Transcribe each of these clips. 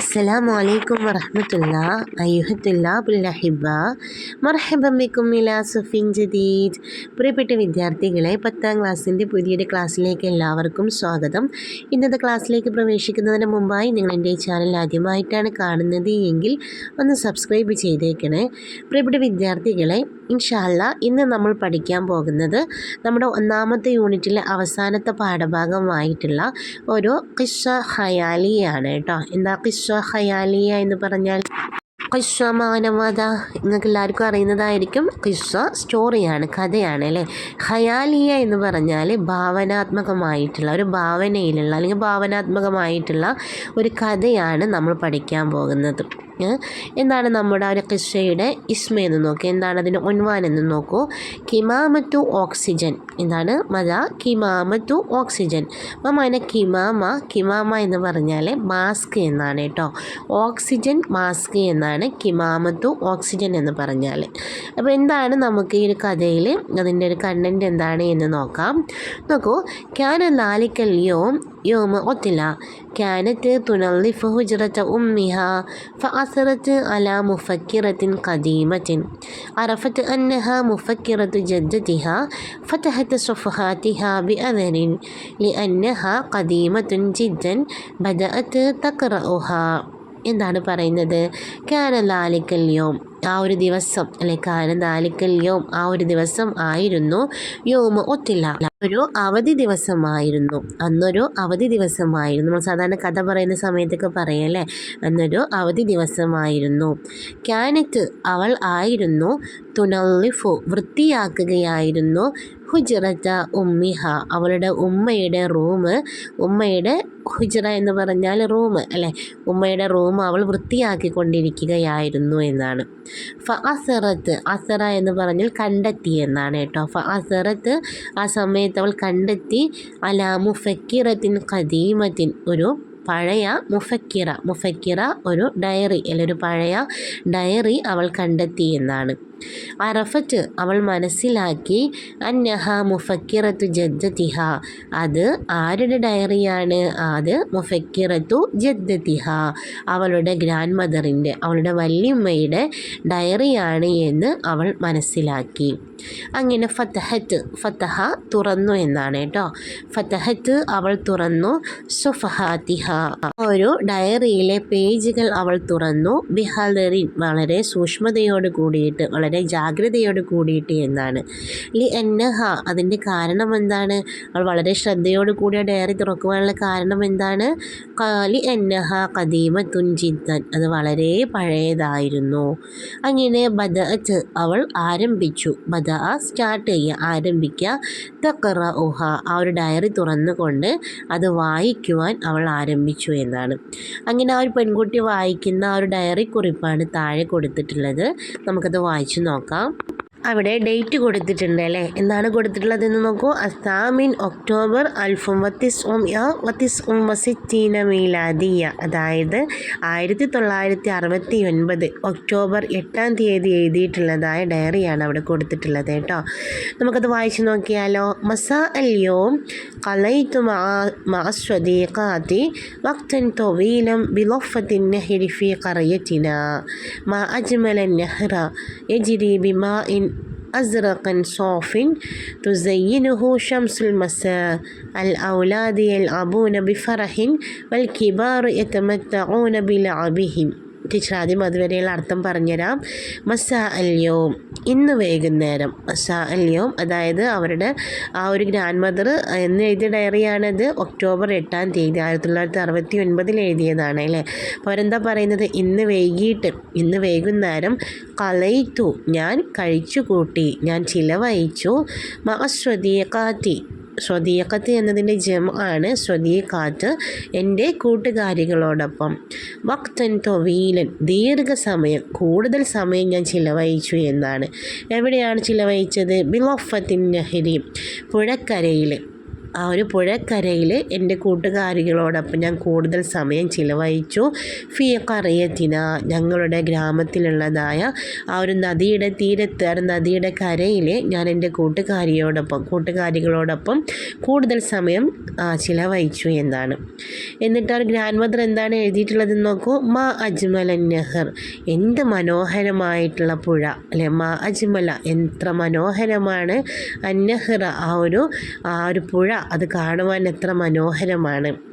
അസ്സലാമു അലൈക്കും വറഹമത്തുള്ള അയ്യുഹത്തുല്ല ബുല്ലഹിബ മർഹബം ബിക്കും ഇലാ സുഫിൻ ജദീദ് പ്രിയപ്പെട്ട വിദ്യാർത്ഥികളെ പത്താം ക്ലാസ്സിന്റെ പുതിയൊരു ക്ലാസ്സിലേക്ക് എല്ലാവർക്കും സ്വാഗതം. ഇന്നത്തെ ക്ലാസ്സിലേക്ക് പ്രവേശിക്കുന്നതിന് മുമ്പായി നിങ്ങൾ എന്റെ ഈ ചാനൽ ആദ്യമായിട്ടാണ് കാണുന്നത് എങ്കിൽ ഒന്ന് സബ്സ്ക്രൈബ് ചെയ്തേക്കണേ. പ്രിയപ്പെട്ട വിദ്യാർത്ഥികളെ ഇൻഷാല്ല ഇന്ന് നമ്മൾ പഠിക്കാൻ പോകുന്നത് നമ്മുടെ ഒന്നാമത്തെ യൂണിറ്റിലെ അവസാനത്തെ പാഠഭാഗമായിട്ടുള്ള ഒരു കിഷ ഹയാലിയാണ് കേട്ടോ. എന്താ കിഷ ഹയാലിയ എന്ന് പറഞ്ഞാൽ? കിഷ മാനവത. നിങ്ങൾക്ക് എല്ലാവർക്കും അറിയുന്നതായിരിക്കും. കിഷ സ്റ്റോറിയാണ് കഥയാണ് അല്ലേ? ഹയാലിയ എന്ന് പറഞ്ഞാൽ ഭാവനാത്മകമായിട്ടുള്ള ഒരു ഭാവനയിലുള്ള അല്ലെങ്കിൽ ഭാവനാത്മകമായിട്ടുള്ള ഒരു കഥയാണ് നമ്മൾ പഠിക്കാൻ പോകുന്നത്? എന്താണ് നമ്മുടെ ഒരു കിസ്സയുടെ ഇസ്മ എന്ന് നോക്കുക എന്താണ് അതിന്റെ ഒൻവാൻ എന്ന് നോക്കൂ. കിമാമത്തു ഓക്സിജൻ. എന്താണ്? മത കിമാമത്തു ഓക്സിജൻ. മമാന കിമാമ കിമാമ എന്ന് പറഞ്ഞാൽ മാസ്ക് എന്നാണ് കേട്ടോ. ഓക്സിജൻ മാസ്ക് എന്നാണ് കിമാമത്തു ഓക്സിജൻ എന്ന് പറഞ്ഞാൽ. അപ്പോൾ എന്താണ് നമുക്ക് ഈ ഒരു കഥയിൽ അതിന്റെ ഒരു കണ്ടന്റ് എന്താണ് എന്ന് നോക്കാം. നോക്കൂ. ക്യാന നാലിക്കൽ യോം യോമ ഒത്തില. كانت تنظف هجرة أمها فأثرت على مفكرة قديمة. عرفت أنها مفكرة جدتها فتحت صفحاتها بأثر لأنها قديمة جدا بدأت تقرأها. എന്താണ് പറയുന്നത്. കാന ലാലിക്കല്യോം ആ ഒരു ദിവസം അല്ലെ കാന ലാലിക്കല്യോം ആ ഒരു ദിവസം ആയിരുന്നു. യോമ ഒത്തില്ല. ഒരു അവധി ദിവസമായിരുന്നു. അന്നൊരു അവധി ദിവസമായിരുന്നു. നമ്മൾ സാധാരണ കഥ പറയുന്ന സമയത്തൊക്കെ പറയല്ലേ അന്നൊരു അവധി ദിവസമായിരുന്നു. ക്യാനറ്റ് അവൾ ആയിരുന്നു. തുണല്ലിഫു വൃത്തിയാക്കുകയായിരുന്നു. ഹുജറത്ത ഉമ്മിഹ. അവളുടെ ഉമ്മയുടെ റൂം ഉമ്മയുടെ ഹുജറ എന്ന് പറഞ്ഞാൽ റൂം അല്ലേ? ഉമ്മയുടെ റൂം അവൾ വൃത്തിയാക്കിക്കൊണ്ടിരിക്കുകയായിരുന്നു എന്നാണ്. ഫ അസറത്ത് അസറ എന്ന് പറഞ്ഞാൽ കണ്ടെത്തി എന്നാണ് കേട്ടോ. ഫ അസറത്ത് ആ സമയത്ത് അവൾ കണ്ടെത്തി അല മുഫക്കിറത്തിൻ ഖദീമത്തിൻ ഒരു പഴയ മുഫക്കിറ മുഫക്കിറ ഒരു ഡയറി അല്ലെങ്കിൽ ഒരു പഴയ ഡയറി അവൾ കണ്ടെത്തി എന്നാണ്. അറഫത്ത് അവൾ മനസ്സിലാക്കി അന്നഹ മുഫക്കിറത്തു ജദ്ദതിഹ അത് ആരുടെ ഡയറിയാണ്? അത് മുഫക്കിറത്തു ജദ്ദതിഹ അവളുടെ ഗ്രാൻഡ് മദറിന്റെ അവളുടെ വല്യമ്മയുടെ ഡയറിയാണ് എന്ന് അവൾ മനസ്സിലാക്കി. അങ്ങനെ ഫത്തഹത്ത് ഫത്തഹ തുറന്നു എന്നാണ് കേട്ടോ. ഫത്തഹത്ത് അവൾ തുറന്നു സുഫഹാത്തിഹ. ഒരു ഡയറിയിലെ പേജുകൾ അവൾ തുറന്നു. ബിഹാദറിൻ വളരെ സൂക്ഷ്മതയോട് കൂടിയിട്ട് വളരെ ജാഗ്രതയോട് കൂടിയിട്ട് എന്നാണ്. ലി എന്നഹ അതിന്റെ കാരണം എന്താണ്? അവൾ വളരെ ശ്രദ്ധയോട് കൂടി ഡയറി തുറക്കുവാനുള്ള കാരണം എന്താണ്? കാലി എന്നഹ കദീമ തുഞ്ചിത്തൻ അത് വളരെ പഴയതായിരുന്നു. അങ്ങനെ ബദഅത്ത് അവൾ ആരംഭിച്ചു. ബദ സ്റ്റാർട്ട് ചെയ്യുക ആരംഭിക്കുക. തക്കറ ഉഹ ആ ഒരു ഡയറി തുറന്നുകൊണ്ട് അത് വായിക്കുവാൻ അവൾ ആരംഭിച്ചു എന്നാണ്. അങ്ങനെ ആ ഒരു പെൺകുട്ടി വായിക്കുന്ന ആ ഒരു ഡയറി കുറിപ്പാണ് താഴെ കൊടുത്തിട്ടുള്ളത്. നമുക്കത് വായിച്ചു നോക്കാം അവിടെ ഡേറ്റ് കൊടുത്തിട്ടുണ്ട് അല്ലേ? എന്താണ് കൊടുത്തിട്ടുള്ളതെന്ന് നോക്കൂ. അസാമിൻ ഒക്ടോബർ അൽഫും വത്തിസ് ഉം വത്തിസ് ഉം വസിറ്റീന മീലാദിയ. അതായത് ആയിരത്തി തൊള്ളായിരത്തി അറുപത്തി ഒൻപത് ഒക്ടോബർ എട്ടാം തീയതി എഴുതിയിട്ടുള്ളതായ ഡയറിയാണ് അവിടെ കൊടുത്തിട്ടുള്ളത് കേട്ടോ. നമുക്കത് വായിച്ചു നോക്കിയാലോ? മസാ അല്യോം കലൈത്തു മാസ്വദീഖാത്തി വക്തൻ തൊവീലം ബിലോഫത്തിൻ നെഹ്രിഫി കറയറ്റിന മാ അജ്മലൻ നെഹ്റ എജിരി ബിമാ ഇൻ أزرق صاف تزينه شمس المساء. الأولاد يلعبون بفرح والكبار يتمتعون بلعبهم. ടീച്ചർ ആദ്യം അതുവരെയുള്ള അർത്ഥം പറഞ്ഞുതരാം. മസാ അല്യോം ഇന്ന് വൈകുന്നേരം. മസാ അല്യോം അതായത് അവരുടെ ആ ഒരു ഗ്രാൻഡ് മദർ എന്ന് എഴുതിയ ഡയറിയാണത്. ഒക്ടോബർ എട്ടാം തീയതി ആയിരത്തി തൊള്ളായിരത്തി അറുപത്തി ഒൻപതിൽ എഴുതിയതാണ് അല്ലേ? അപ്പോൾ അവരെന്താ പറയുന്നത്? ഇന്ന് വൈകിട്ട് ഇന്ന് വൈകുന്നേരം കളയിത്തു ഞാൻ കഴിച്ചു കൂട്ടി ഞാൻ ചിലവഴിച്ചു. മഹസ്വതീയക്കാറ്റി സ്വദീഖത്ത് എന്നതിന്റെ ജം ആണ് സ്വദീഖാത്ത് എന്റെ കൂട്ടുകാരികളോടൊപ്പം. വക്തൻ തൊവീലൻ ദീർഘസമയം കൂടുതൽ സമയം ഞാൻ ചിലവഴിച്ചു എന്നാണ്. എവിടെയാണ് ചിലവഴിച്ചത്? ബിലോഫത്തിൻ നഹരി പുഴക്കരയിൽ ആ ഒരു പുഴക്കരയിൽ എന്റെ കൂട്ടുകാരികളോടൊപ്പം ഞാൻ കൂടുതൽ സമയം ചിലവഴിച്ചു. ഫി കറിയത്തിന ഞങ്ങളുടെ ഗ്രാമത്തിലുള്ളതായ ആ ഒരു നദിയുടെ തീരത്ത് ആ നദിയുടെ കരയിൽ ഞാൻ എന്റെ കൂട്ടുകാരിയോടൊപ്പം കൂട്ടുകാരികളോടൊപ്പം കൂടുതൽ സമയം ചിലവഴിച്ചു എന്നാണ്. എന്നിട്ട് ആ ഗ്രാൻഡ് മദർ എന്താണ് എഴുതിയിട്ടുള്ളതെന്ന് നോക്കൂ. മാ അജ്മൽ നെഹർ എന്ത് മനോഹരമായിട്ടുള്ള പുഴ അല്ലെ? മാ അജ്മല എത്ര മനോഹരമാണ് അന്നഹ്റ ആ ഒരു ആ ഒരു പുഴ. അത് കാണുവാൻ എത്ര മനോഹരമാണ്.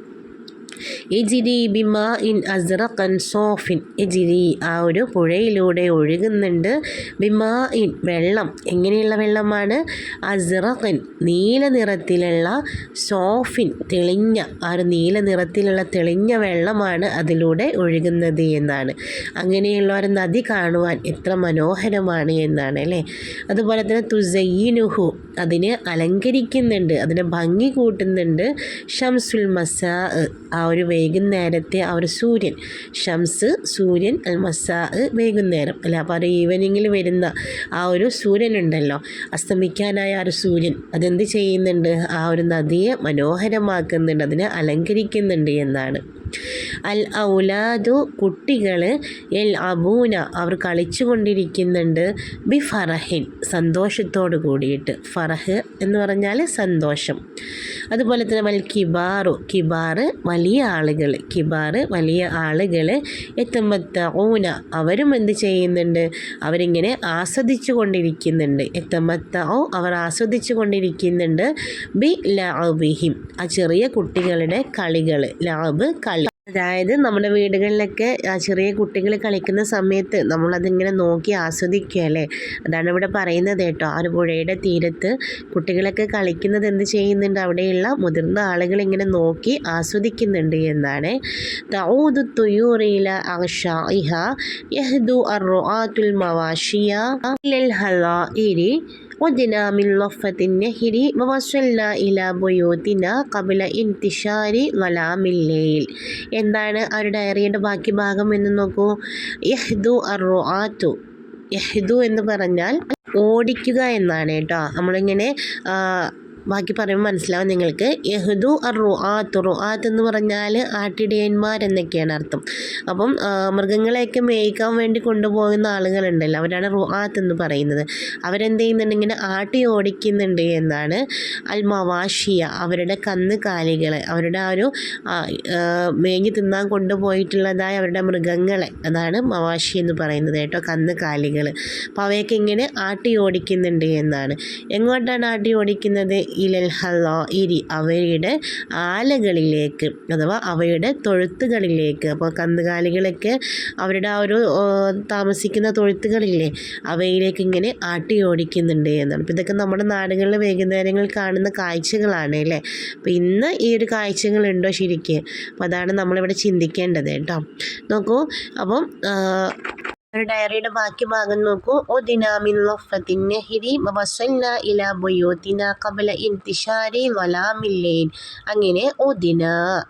എജിരി ബിമാ ഇൻ അസ്റഖൻ സോഫിൻ. എജിരി ആ ഒരു പുഴയിലൂടെ ഒഴുകുന്നുണ്ട്. ബിമാ ഇൻ വെള്ളം. എങ്ങനെയുള്ള വെള്ളമാണ്? അസ്റഖൻ നീല നിറത്തിലുള്ള സോഫിൻ തെളിഞ്ഞ ആ ഒരു നീല നിറത്തിലുള്ള തെളിഞ്ഞ വെള്ളമാണ് അതിലൂടെ ഒഴുകുന്നത് എന്നാണ്. അങ്ങനെയുള്ള ഒരു നദി കാണുവാൻ എത്ര മനോഹരമാണ് എന്നാണ് അല്ലേ? അതുപോലെ തന്നെ തുസയ്യിനുഹു അതിനെ അലങ്കരിക്കുന്നുണ്ട് അതിനെ ഭംഗി കൂട്ടുന്നുണ്ട്. ഷംസുൽ മസാ ആ ഒരു വൈകുന്നേരത്തെ ആ ഒരു സൂര്യൻ. ഷംസ് സൂര്യൻ അൽ മസാ വൈകുന്നേരം. അല്ല? അപ്പോൾ ഒരു ഈവനിങ്ങിൽ വരുന്ന ആ ഒരു സൂര്യൻ ഉണ്ടല്ലോ അസ്തമിക്കാനായ ആ ഒരു സൂര്യൻ അതെന്ത് ചെയ്യുന്നുണ്ട്? ആ ഒരു നദിയെ മനോഹരമാക്കുന്നുണ്ട്. അതിനെ അലങ്കരിക്കുന്നുണ്ട് എന്നാണ്. അൽ ഔലാദു കുട്ടികൾ എൽ അബൂന അവർ കളിച്ചു കൊണ്ടിരിക്കുന്നുണ്ട് ബി ഫറഹിൻ സന്തോഷത്തോട് കൂടിയിട്ട്. ഫറഹ് എന്ന് പറഞ്ഞാൽ സന്തോഷം. അതുപോലെ തന്നെ വൽ കിബാറു കിബാറ് വലിയ ആളുകൾ കിബാറ് വലിയ ആളുകൾ എത്തമ്മത്തൂന അവരും എന്ത് ചെയ്യുന്നുണ്ട്? അവരിങ്ങനെ ആസ്വദിച്ചു കൊണ്ടിരിക്കുന്നുണ്ട് എത്തമ്മത്തോ അവർ ആസ്വദിച്ചു കൊണ്ടിരിക്കുന്നുണ്ട് ബി ലാബിഹിം ആ ചെറിയ കുട്ടികളുടെ കളികൾ ലാബ് കളി അതായത് നമ്മുടെ വീടുകളിലൊക്കെ ആ ചെറിയ കുട്ടികൾ കളിക്കുന്ന സമയത്ത് നമ്മളതിങ്ങനെ നോക്കി ആസ്വദിക്കുക അല്ലേ? അതാണ് ഇവിടെ പറയുന്നത് കേട്ടോ. ആ ഒരു പുഴയുടെ തീരത്ത് കുട്ടികളൊക്കെ കളിക്കുന്നത് എന്ത് ചെയ്യുന്നുണ്ട്? അവിടെയുള്ള മുതിർന്ന ആളുകൾ ഇങ്ങനെ നോക്കി ആസ്വദിക്കുന്നുണ്ട് എന്നാണ്. തുയൂറില അഷാഇഹ യഹ്ദു ഇലൽ ഹലാഇരി ودنا من لفة النهر ووصلنا إلى بيوتنا قبل انتشار ظلام الليل എന്താണ് ആ ഒരു ഡയറിയുടെ ബാക്കി ഭാഗം എന്ന് നോക്കൂ യഹ്ദു അറുആത്തു യഹ്ദു എന്ന് പറഞ്ഞാൽ ഓടിക്കുക എന്നാണ് കേട്ടോ നമ്മളിങ്ങനെ ബാക്കി പറയുമ്പോൾ മനസ്സിലാവും നിങ്ങൾക്ക്. യഹുദു അർ റുആത്ത് റുആത്ത് എന്ന് പറഞ്ഞാൽ ആട്ടിടയന്മാർ എന്നൊക്കെയാണ് അർത്ഥം. അപ്പം മൃഗങ്ങളെയൊക്കെ മേയ്ക്കാൻ വേണ്ടി കൊണ്ടുപോകുന്ന ആളുകളുണ്ടല്ലോ. അവരാണ് റു ആത്ത് എന്ന് പറയുന്നത്. അവരെന്ത് ചെയ്യുന്നുണ്ട്? ഇങ്ങനെ ആട്ടി ഓടിക്കുന്നുണ്ട് എന്നാണ് അൽ മവാഷിയ അവരുടെ കന്നുകാലികൾ അവരുടെ ആ ഒരു മേഞ്ഞു തിന്നാൻ കൊണ്ടുപോയിട്ടുള്ളതായ അവരുടെ മൃഗങ്ങളെ. അതാണ് മവാഷി എന്ന് പറയുന്നത് കേട്ടോ കന്നുകാലികൾ അപ്പോൾ അവയൊക്കെ ഇങ്ങനെ ആട്ടി ഓടിക്കുന്നുണ്ട് എന്നാണ്. എങ്ങോട്ടാണ് ആട്ടി ഓടിക്കുന്നത്? ഇലൽ ഇരി അവയുടെ ആലകളിലേക്ക് അഥവാ അവയുടെ തൊഴുത്തുകളിലേക്ക്. അപ്പോൾ കന്നുകാലികളൊക്കെ അവരുടെ ആ ഒരു താമസിക്കുന്ന തൊഴുത്തുകളില്ലേ അവയിലേക്ക് ഇങ്ങനെ ആട്ടി ഓടിക്കുന്നുണ്ട് എന്നാണ്. അപ്പോൾ ഇതൊക്കെ നമ്മുടെ നാടുകളിൽ വൈകുന്നേരങ്ങളിൽ കാണുന്ന കാഴ്ചകളാണ് അല്ലേ? അപ്പോൾ ഇന്ന് ഈ ഒരു കാഴ്ചകളുണ്ടോ ശരിക്കും? അപ്പോൾ അതാണ് നമ്മളിവിടെ ചിന്തിക്കേണ്ടത് കേട്ടോ. നോക്കൂ അപ്പം ഒരു ഡയറിയുടെ ബാക്കി ഭാഗം നോക്കൂ. കബല അങ്ങനെ ഒദിന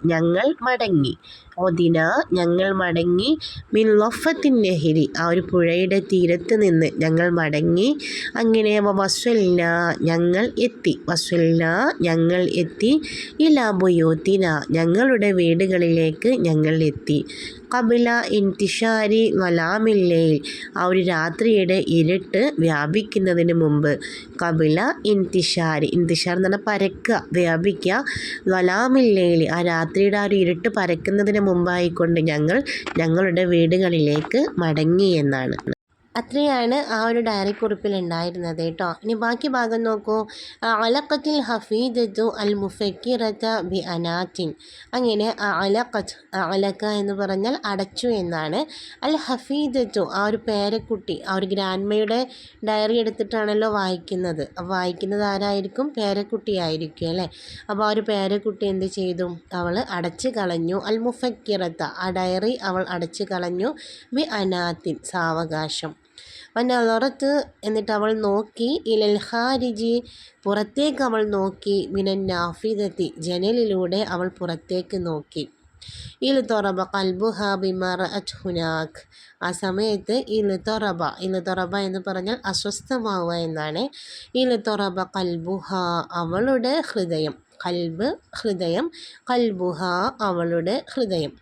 ഞങ്ങൾ മടങ്ങി. ഒദിന ഞങ്ങൾ മടങ്ങി. മിൻ ലൊഫത്തിൻ നെഹിരി. ആ ഒരു പുഴയുടെ തീരത്ത് നിന്ന് ഞങ്ങൾ മടങ്ങി. അങ്ങനെ വസ്വല്ല ഞങ്ങൾ എത്തി. വസ്വല്ല ഞങ്ങൾ എത്തി. ഇലാബുയോത്തിന ഞങ്ങളുടെ വീടുകളിലേക്ക് ഞങ്ങൾ എത്തി. കബില ഇൻതിഷാരി വലാമില്ലയിൽ. ആ ഒരു രാത്രിയുടെ ഇരുട്ട് വ്യാപിക്കുന്നതിന് മുമ്പ് കബില ഇൻതിഷാരി ഇൻതിഷാർ എന്ന് പറഞ്ഞാൽ പരക്കുക വ്യാപിക്കുക. വലാമില്ലയിൽ ആ രാത്രിയുടെ ആ ഒരു ഇരുട്ട് പരക്കുന്നതിന് മുമ്പായിക്കൊണ്ട് ഞങ്ങൾ ഞങ്ങളുടെ വീടുകളിലേക്ക് മടങ്ങി എന്നാണ്. അത്രയാണ് ആ ഒരു ഡയറി കുറിപ്പിൽ ഉണ്ടായിരുന്നത് കേട്ടോ. ഇനി ബാക്കി ഭാഗം നോക്കൂ. അലക്കത്തിൽ ഹഫീദത്തു അൽ മുഫക്കിറത്ത ബി അനാത്തിൻ. അങ്ങനെ അലക്കത്ത് അലക്ക എന്ന് പറഞ്ഞാൽ അടച്ചു എന്നാണ്. അൽ ഹഫീദത്തു ആ ഒരു പേരക്കുട്ടി ആ ഒരു ഗ്രാൻഡ്മയുടെ ഡയറി എടുത്തിട്ടാണല്ലോ വായിക്കുന്നത്. അപ്പോൾ വായിക്കുന്നത് ആരായിരിക്കും? പേരക്കുട്ടിയായിരിക്കും അല്ലേ? അപ്പോൾ ആ ഒരു പേരക്കുട്ടി എന്ത് ചെയ്തു? അവൾ അടച്ചു കളഞ്ഞു. അൽ മുഫക്കിറത്ത ആ ഡയറി അവൾ അടച്ചു കളഞ്ഞു. ബി അനാത്തിൻ സാവകാശം. വനലറത്ത് എന്നിട്ട് അവൾ നോക്കി ഇലൽ ഹാരിജി പുറത്തേക്ക് അവൾ നോക്കി മിനൻ നാഫിദത്തി ജനലിലൂടെ അവൾ പുറത്തേക്ക് നോക്കി. ഇൽ തൊറബ കൽബുഹ ബിമർ ഹുനാഖ് ആ സമയത്ത് ഇൽ തൊറബ ഇൽ തൊറബ എന്ന് പറഞ്ഞാൽ അസ്വസ്ഥമാവുക എന്നാണ്. ഇൽ തൊറബ കൽബുഹ അവളുടെ ഹൃദയം. കൽബ് ഹൃദയം. കൽബുഹ അവളുടെ ഹൃദയം.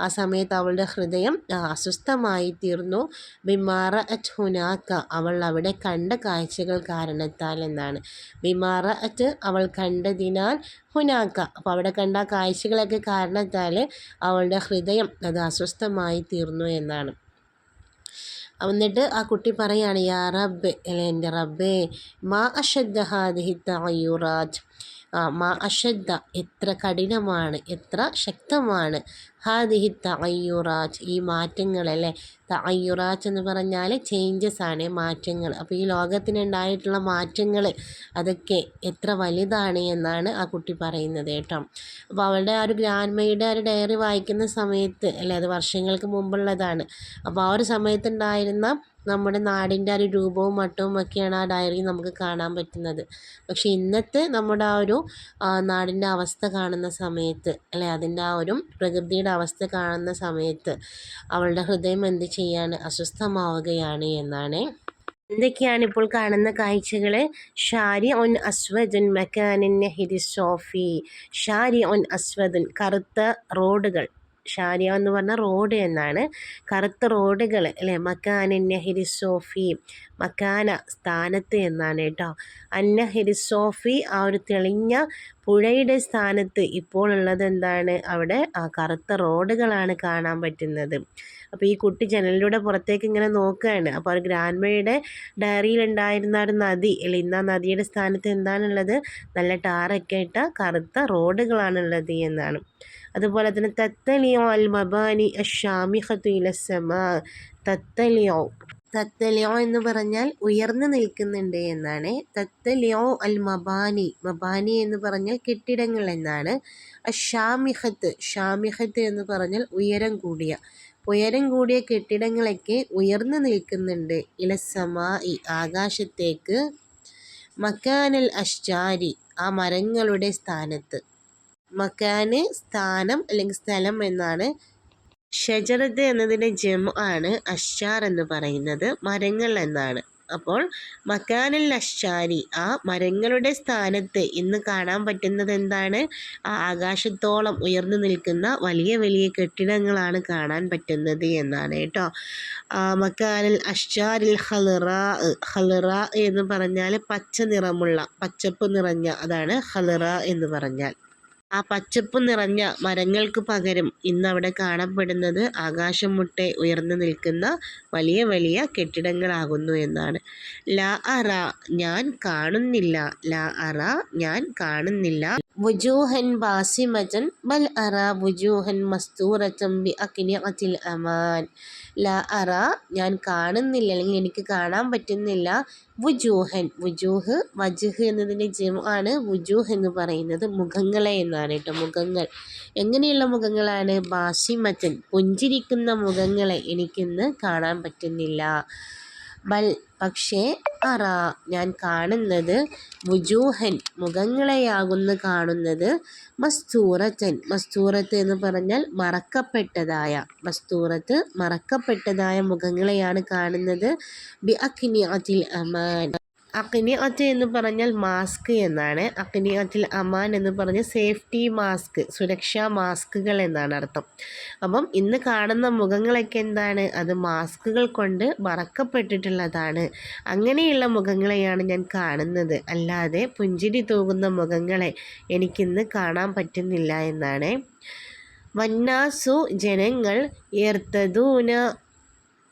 ആ സമയത്ത് അവളുടെ ഹൃദയം അസ്വസ്ഥമായി തീർന്നു ബിമാറ അറ്റ് ഹുനാക്ക അവൾ അവിടെ കണ്ട കാഴ്ചകൾ കാരണത്താൽ എന്നാണ്. ബിമാറ അറ്റ് അവൾ കണ്ടതിനാൽ ഹുനാക്ക അപ്പോൾ അവിടെ കണ്ട കാഴ്ചകളൊക്കെ കാരണത്താൽ അവളുടെ ഹൃദയം അത് അസ്വസ്ഥമായി തീർന്നു എന്നാണ്. എന്നിട്ട് ആ കുട്ടി പറയാണ് യാ റബ്ബ് അല്ലെ എന്റെ റബ്ബേ മാ അഷദ്ദ ഹാദിഹി തയ്യുറാജ് മാ എത്ര കഠിനമാണ് എത്ര ശക്തമാണ്. ഹാദിഹി തയ്യുറാജ് ഈ മാറ്റങ്ങൾ അല്ലേ? തയ്യുറാജ് എന്ന് പറഞ്ഞാൽ ചേഞ്ചസ് ആണ് മാറ്റങ്ങൾ. അപ്പോൾ ഈ ലോകത്തിനുണ്ടായിട്ടുള്ള മാറ്റങ്ങൾ അതൊക്കെ എത്ര വലുതാണ് എന്നാണ് ആ കുട്ടി പറയുന്നത് കേട്ടോ. അപ്പോൾ അവളുടെ ആ ഒരു ഗ്രാൻഡ്മയുടെ ഒരു ഡയറി വായിക്കുന്ന സമയത്ത് അല്ലേ അത് വർഷങ്ങൾക്ക് മുമ്പുള്ളതാണ്. അപ്പോൾ ആ ഒരു സമയത്തുണ്ടായിരുന്ന നമ്മുടെ നാടിന്റെ ആ ഒരു രൂപവും മട്ടവും ഒക്കെയാണ് ആ ഡയറി നമുക്ക് കാണാൻ പറ്റുന്നത്. പക്ഷേ ഇന്നത്തെ നമ്മുടെ ആ ഒരു നാടിന്റെ അവസ്ഥ കാണുന്ന സമയത്ത് അല്ലെ അതിന്റെ ആ ഒരു പ്രകൃതിയുടെ അവസ്ഥ കാണുന്ന സമയത്ത് അവളുടെ ഹൃദയം എന്ത് ചെയ്യാണ് അസ്വസ്ഥമാവുകയാണ് എന്നാണ്. എന്തൊക്കെയാണ് ഇപ്പോൾ കാണുന്ന കാഴ്ചകൾ ഷാരി ഒൻ അസ്വദുൻ മക്കാനിൻ ഹിരിസോഫി ഷാരി ഒൻ അസ്വദുൻ കറുത്ത റോഡുകൾ. ഷാരിയ എന്ന് പറഞ്ഞാൽ റോഡ് എന്നാണ്. കറുത്ത റോഡുകൾ അല്ലേ? മക്കാന നെഹ്രിസോഫി മക്കാന സ്ഥാനത്ത് എന്നാണ് കേട്ടോ. അന്ന സോഫി ആ ഒരു തെളിഞ്ഞ പുഴയുടെ സ്ഥാനത്ത് ഇപ്പോൾ ഉള്ളത് എന്താണ്? അവിടെ ആ കറുത്ത റോഡുകളാണ് കാണാൻ പറ്റുന്നത്. അപ്പോൾ ഈ കുട്ടി ജനലിലൂടെ പുറത്തേക്ക് ഇങ്ങനെ നോക്കുകയാണ് അപ്പോൾ ഒരു ഗ്രാൻഡ്മയുടെ ഡയറിയിൽ ഉണ്ടായിരുന്ന ഒരു നദി അല്ലെ ഇന്ന് ആ നദിയുടെ സ്ഥാനത്ത് എന്താണുള്ളത്? നല്ല ടാറൊക്കെ ഇട്ട കറുത്ത റോഡുകളാണുള്ളത് എന്നാണ്. അതുപോലെ തന്നെ തത്തലിയോ അൽ മബാനി അഷാമിഹത്തു ഇലസമ തത്തലിയോ തത്തലിയോ എന്ന് പറഞ്ഞാൽ ഉയർന്നു നിൽക്കുന്നുണ്ട് എന്നാണ്. തത്തലിയോ അൽ മബാനി മബാനി എന്ന് പറഞ്ഞാൽ കെട്ടിടങ്ങൾ എന്നാണ്. അഷാമിഹത്ത് ഷാമിഹത്ത് എന്ന് പറഞ്ഞാൽ ഉയരം കൂടിയ. ഉയരം കൂടിയ കെട്ടിടങ്ങളൊക്കെ ഉയർന്നു നിൽക്കുന്നുണ്ട്. ഇലസമായി ആകാശത്തേക്ക്. മക്കാനൽ അഷ്ജാരി ആ മരങ്ങളുടെ സ്ഥാനത്ത്. മക്കാന് സ്ഥാനം അല്ലെങ്കിൽ സ്ഥലം എന്നാണ്. ഷജറത്ത് എന്നതിന്റെ ജമു ആണ് അഷാർ എന്ന് പറയുന്നത്. മരങ്ങൾ എന്നാണ്. അപ്പോൾ മക്കാനിൽ അഷാരി ആ മരങ്ങളുടെ സ്ഥാനത്ത് ഇന്ന് കാണാൻ പറ്റുന്നത് എന്താണ്? ആ ആകാശത്തോളം ഉയർന്നു നിൽക്കുന്ന വലിയ വലിയ കെട്ടിടങ്ങളാണ് കാണാൻ പറ്റുന്നത് എന്നാണ് കേട്ടോ. മക്കാനിൽ അഷാരിൽ ഹലറ ഹലറ എന്ന് പറഞ്ഞാൽ പച്ച നിറമുള്ള പച്ചപ്പ് നിറഞ്ഞ അതാണ് ഹലറ എന്ന് പറഞ്ഞാൽ. ആ പച്ചപ്പ് നിറഞ്ഞ മരങ്ങൾക്ക് പകരം ഇന്നവിടെ കാണപ്പെടുന്നത് ആകാശം മുട്ടെ ഉയർന്നു നിൽക്കുന്ന വലിയ വലിയ കെട്ടിടങ്ങളാകുന്നു എന്നാണ്. ലാ അറ ഞാൻ കാണുന്നില്ല. ലാ അറ ഞാൻ കാണുന്നില്ല. വുജൂഹൻ ബാസിമജൻ ബൽ അറ വുജൂഹൻ മസ്തൂറച്ചം ബി അക്കിനിഅത്തിൽ അമാൻ. ലാ അറ ഞാൻ കാണുന്നില്ല അല്ലെങ്കിൽ എനിക്ക് കാണാൻ പറ്റുന്നില്ല. വുജൂഹൻ വുജൂഹ് വജുഹ് എന്നതിന്റെ ജമാണ് വുജൂഹ് എന്ന് പറയുന്നത്. മുഖങ്ങളെ എന്നാണ് കേട്ടോ മുഖങ്ങൾ. എങ്ങനെയുള്ള മുഖങ്ങളാണ്? ബാസിമച്ചൻ പുഞ്ചിരിക്കുന്ന മുഖങ്ങളെ എനിക്കിന്ന് കാണാൻ പറ്റുന്നില്ല. ബൽ പക്ഷേ അറ ഞാൻ കാണുന്നത് വുജൂഹൻ മുഖങ്ങളെയാകുന്നു കാണുന്നത് മസ്തൂറത്തൻ. മസ്തൂറത്ത് എന്ന് പറഞ്ഞാൽ മറക്കപ്പെട്ടതായ മസ്തൂറത്ത് മറക്കപ്പെട്ടതായ മുഖങ്ങളെയാണ് കാണുന്നത്. ബി അഖിനി അതിൽ അമാൻ. അഖിനിയത്ത് എന്ന് പറഞ്ഞാൽ മാസ്ക് എന്നാണ്. അഖിനിയത്തിൽ അമാൻ എന്ന് പറഞ്ഞ സേഫ്റ്റി മാസ്ക് സുരക്ഷാ മാസ്കുകൾ എന്നാണ് അർത്ഥം. അപ്പം ഇന്ന് കാണുന്ന മുഖങ്ങളൊക്കെ എന്താണ്? അത് മാസ്കുകൾ കൊണ്ട് മറക്കപ്പെട്ടിട്ടുള്ളതാണ് അങ്ങനെയുള്ള മുഖങ്ങളെയാണ് ഞാൻ കാണുന്നത്. അല്ലാതെ പുഞ്ചിരി തൂകുന്ന മുഖങ്ങളെ എനിക്കിന്ന് കാണാൻ പറ്റുന്നില്ല എന്നാണ്. വന്നാസു ജനങ്ങൾ ഏർത്തതൂന